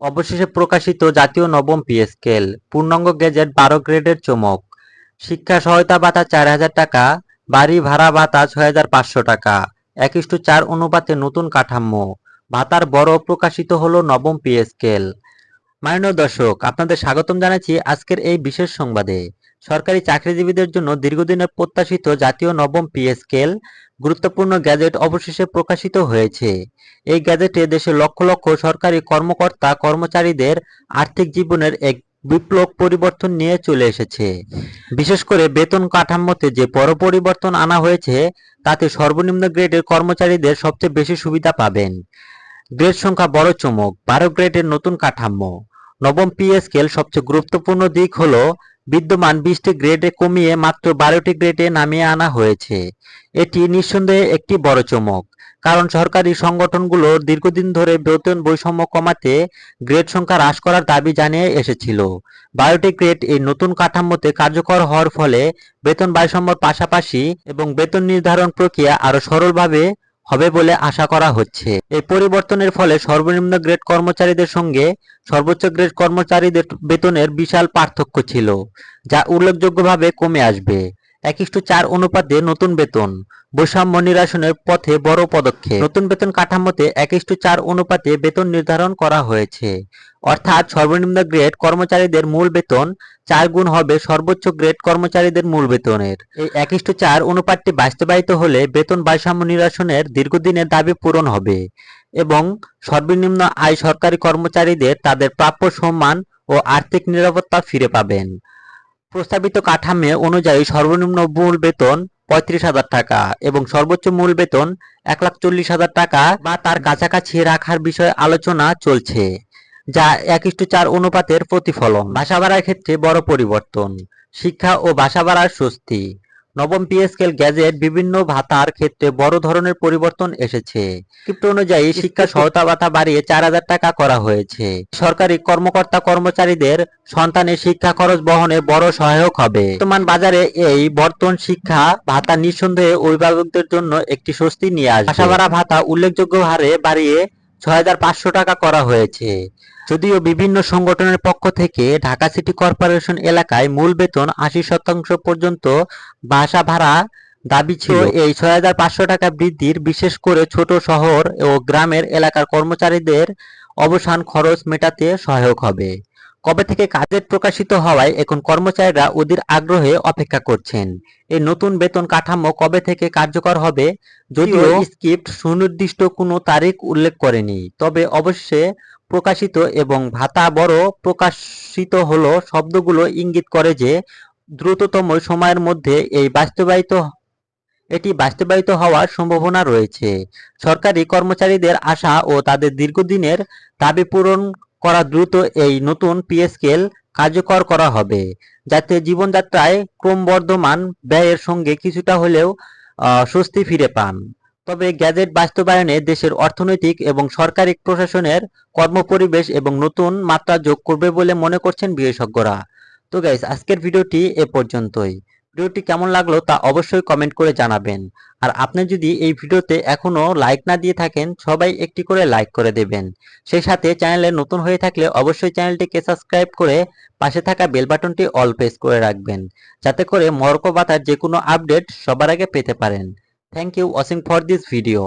অবশেষে প্রকাশিত জাতীয় নবম পিএসকেল স্কেল পূর্ণাঙ্গ গেজেট বারো গ্রেডের চমক। শিক্ষা সহায়তা ভাতা চার হাজার টাকা, বাড়ি ভাড়া ভাতা ছয় হাজার পাঁচশো টাকা এক ইস্টু চার অনুপাতে নতুন কাঠামো। ভাতার বড় প্রকাশিত হল নবম পি স্কেল মাননীয় দর্শক, আপনাদের স্বাগতম জানাচ্ছি আজকের এই বিশেষ সংবাদে। সরকারি চাকরিজীবীদের জন্য দীর্ঘদিনের প্রত্যাশিত জাতীয় নবম পে স্কেল গুরুত্বপূর্ণ গ্যাজেট অবশেষে প্রকাশিত হয়েছে। এই গ্যাজেটে দেশের লক্ষ লক্ষ সরকারি কর্মকর্তা, কর্মচারীদের আর্থিক জীবনের এক বিপ্লব পরিবর্তন নিয়ে চলে এসেছে। বিশেষ করে বেতন কাঠামোতে যে বড় পরিবর্তন আনা হয়েছে, তাতে সর্বনিম্ন গ্রেডের কর্মচারীদের সবচেয়ে বেশি সুবিধা পাবেন। গ্রেড সংখ্যা বড় চমক, বারো গ্রেডের নতুন কাঠামো। নবম পি স্কেল সবচেয়ে গুরুত্বপূর্ণ দিক হলো বিদ্যমান বিশটি গ্রেডে কমিয়ে মাত্র বারোটি গ্রেডে নামিয়ে আনা হয়েছে। এটি নিঃসন্দেহে একটি বড় চমক, কারণ সরকারি সংগঠনগুলো দীর্ঘদিন ধরে বেতন বৈষম্য কমাতে গ্রেড সংখ্যা হ্রাস করার দাবি জানিয়ে এসেছিল। বায়োটিক গ্রেড এই নতুন কাঠামোতে কার্যকর হওয়ার ফলে বেতন বৈষম্যর পাশাপাশি এবং বেতন নির্ধারণ প্রক্রিয়া আরও সরলভাবে হবে বলে আশা করা হচ্ছে। এই পরিবর্তনের ফলে সর্বনিম্ন গ্রেড কর্মচারীদের সঙ্গে সর্বোচ্চ গ্রেড কর্মচারীদের বেতনের বিশাল পার্থক্য ছিল, যা উল্লেখযোগ্যভাবে কমে আসবে। এক ইস্টু চার অনুপাতে নতুন বেতন। বৈষম্য নিরসনের পথে বড় পদক্ষেপ। নতুন বেতন কাঠামোতে এক ইস্টু চার অনুপাতে বেতন নির্ধারণ করা হয়েছে। অর্থাৎ সর্বনিম্ন গ্রেড কর্মচারীদের মূল বেতন, চার গুণ হবে সর্বোচ্চ গ্রেড কর্মচারীদের মূল বেতনের। এই এক ইস্টু চার অনুপাতটি বাস্তবায়িত হলে বেতন বৈষম্য নিরসনের দীর্ঘদিনের দাবি পূরণ হবে এবং সর্বনিম্ন আয় সরকারি কর্মচারীদের তাদের প্রাপ্য সম্মান ও আর্থিক নিরাপত্তা ফিরে পাবেন। প্রস্তাবিত কাঠামো অনুযায়ী সর্বনিম্ন মূল বেতন পঁয়ত্রিশ হাজার টাকা এবং সর্বোচ্চ মূল বেতন এক লাখ চল্লিশ হাজার টাকা বা তার কাছাকাছি রাখার বিষয়ে আলোচনা চলছে, যা এক ইস্টু চার অনুপাতের প্রতিফলন। বাসা ভাড়ার ক্ষেত্রে বড় পরিবর্তন, শিক্ষা ও বাসা ভাড়ার স্বস্তি। নবম পি স্কেল গ্যাজেট বিভিন্ন ভাতার ক্ষেত্রে বড় ধরনের পরিবর্তন এসেছে। স্ক্রিপ্ট অনুযায়ী শিক্ষা সহায়তা ভাতা বাড়িয়ে চার হাজার টাকা করা হয়েছে। সরকারি কর্মকর্তা কর্মচারীদের সন্তানের শিক্ষা খরচ বহনে বড় সহায়ক হবে। বর্তমান বাজারে এই বর্তন শিক্ষা ভাতা নিঃসন্দেহে অভিভাবকদের জন্য একটি স্বস্তি নিয়ে আসবে। ভাড়া ভাতা উল্লেখযোগ্য হারে বাড়িয়ে ছয় হাজার পাঁচশো টাকা করা হয়েছে। যদিও বিভিন্ন সংগঠনের পক্ষ থেকে ঢাকা সিটি কর্পোরেশন এলাকায় মূল বেতন আশি শতাংশ পর্যন্ত বাসা ভাড়া দাবি ছিল। এই ছয় হাজার পাঁচশো টাকা বৃদ্ধির বিশেষ করে ছোট শহর ও গ্রামের এলাকার কর্মচারীদের অবসান খরচ মেটাতে সহায়ক হবে। কবে থেকে কাজের প্রকাশিত হওয়ায় এখন কর্মচারীরা অধীর আগ্রহে অপেক্ষা করছেন। এই নতুন বেতন কাঠামো কবে থেকে কার্যকর হবে যদিও স্ক্রিপ্ট সুনির্দিষ্ট কোনো তারিখ উল্লেখ করেনি তবে অবশ্যই প্রকাশিত এবং ভাতা বড় প্রকাশিত হলো শব্দগুলো ইঙ্গিত করে যে দ্রুততম সময়ের মধ্যে এই বাস্তবায়িত এটি বাস্তবায়িত হওয়ার সম্ভাবনা রয়েছে। সরকারি কর্মচারীদের আশা ও তাদের দীর্ঘদিনের দাবি পূরণ করা দ্রুত এই নতুন পিএসকেল কার্যকর করা হবে। যাতে জীবনযাত্রায় ক্রমবর্ধমান ব্যয়ের সঙ্গে কিছুটা হলেও স্বস্তি ফিরে পান। তবে গ্যাজেট বাস্তবায়নে দেশের অর্থনৈতিক এবং সরকারি প্রশাসনের কর্মপরিবেশ এবং নতুন মাত্রা যোগ করবে বলে মনে করছেন বিশেষজ্ঞরা। তো গাইস আজকের ভিডিওটি এ পর্যন্তই। ভিডিওটি কেমন লাগল তা অবশ্যই কমেন্ট করে জানাবেন। আর আপনি যদি এই ভিডিওতে এখনও লাইক না দিয়ে থাকেন, সবাই একটি করে লাইক করে দেবেন। সেই সাথে চ্যানেলে নতুন হয়ে থাকলে অবশ্যই চ্যানেলটিকে সাবস্ক্রাইব করে পাশে থাকা বেল বাটনটি অল প্রেস করে রাখবেন, যাতে করে মরকো বাতার যে কোনো আপডেট সবার আগে পেতে পারেন। Thank you watching for this video